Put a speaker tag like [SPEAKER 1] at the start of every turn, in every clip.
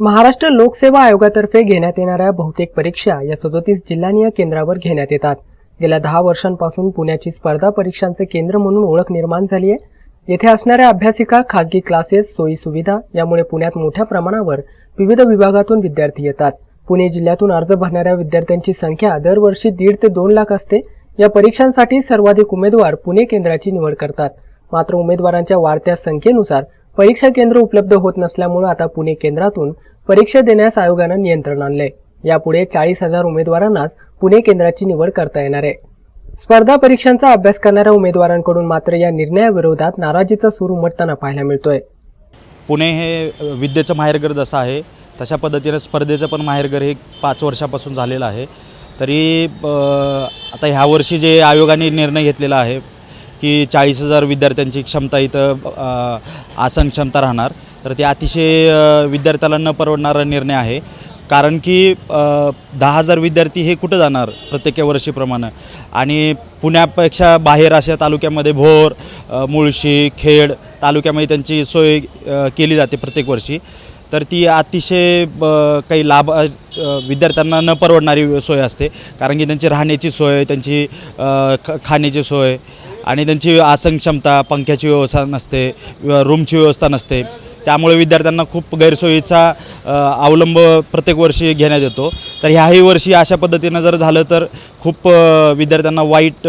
[SPEAKER 1] महाराष्ट्र लोकसेवा आयोगातर्फे घेण्यात येणाऱ्या बहुतेक परीक्षा या सदोतीस जिल्हानिय केंद्रावर घेण्यात येतात. गेल्या दहा वर्षांपासून पुण्याची स्पर्धा परीक्षांचे केंद्र म्हणून ओळख निर्माण झाली आहे. येथे असणाऱ्या अभ्यासिका खाजगी क्लासेस सोयी सुविधा यामुळे पुण्यात मोठ्या प्रमाणावर विविध विभागातून विद्यार्थी येतात. पुणे जिल्ह्यातून अर्ज भरणाऱ्या विद्यार्थ्यांची संख्या दरवर्षी दीड ते दोन लाख असते. या परीक्षांसाठी सर्वाधिक उमेदवार पुणे केंद्राची निवड करतात. मात्र उमेदवारांच्या वाढत्या संख्येनुसार परीक्षा केंद्र उपलब्ध होत नसल्यामुळे आता पुणे केंद्रातून परीक्षा देण्यास आयोगानं नियंत्रण आणलंय. यापुढे चाळीस हजार उमेदवारांनाच पुणे केंद्राची निवड करता येणार आहे. स्पर्धा परीक्षांचा अभ्यास करणाऱ्या उमेदवारांकडून मात्र या निर्णयाविरोधात नाराजीचा सूर उमटताना पाहायला मिळतोय.
[SPEAKER 2] पुणे हे विद्येचं माहेरघर जसं आहे तशा पद्धतीनं स्पर्धेचं पण माहेरघर हे पाच वर्षापासून झालेलं आहे. तरी आता ह्यावर्षी जे आयोगाने निर्णय घेतलेला आहे की चाळीस हजार विद्यार्थ्यांची क्षमता इथं आसन क्षमता राहणार. तर ते अतिशय विद्यार्थ्याला न परवडणारा निर्णय आहे. कारण की दहा हजार विद्यार्थी हे कुठं जाणार प्रत्येक वर्षीप्रमाणे? आणि पुण्यापेक्षा बाहेर अशा तालुक्यामध्ये भोर मुळशी खेड तालुक्यामध्ये त्यांची सोय केली जाते प्रत्येक वर्षी. तर ती अतिशय ब- काही लाभ विद्यार्थ्यांना न परवडणारी सोय असते. कारण की त्यांची राहण्याची सोय त्यांची ख खाण्याची सोय आणि त्यांची आसन क्षमता पंख्याची व्यवस्था नसते रूमची व्यवस्था नसते. त्यामुळे विद्यार्थ्यांना खूप गैरसोयीचा अवलंब प्रत्येक वर्षी घेण्यात येतो. तर ह्याही वर्षी अशा पद्धतीनं जर झालं तर खूप विद्यार्थ्यांना वाईट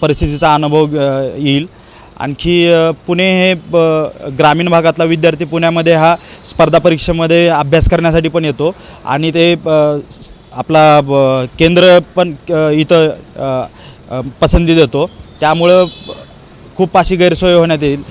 [SPEAKER 2] परिस्थितीचा अनुभव येईल. आणखी पुणे हे ब- ग्रामीण भागातला विद्यार्थी पुण्यामध्ये हा स्पर्धा परीक्षेमध्ये अभ्यास करण्यासाठी पण येतो. आणि ते आपला ब- केंद्र पण इथं पसंती देतो. त्यामुळं खूप अशी गैरसोय होण्यात येईल.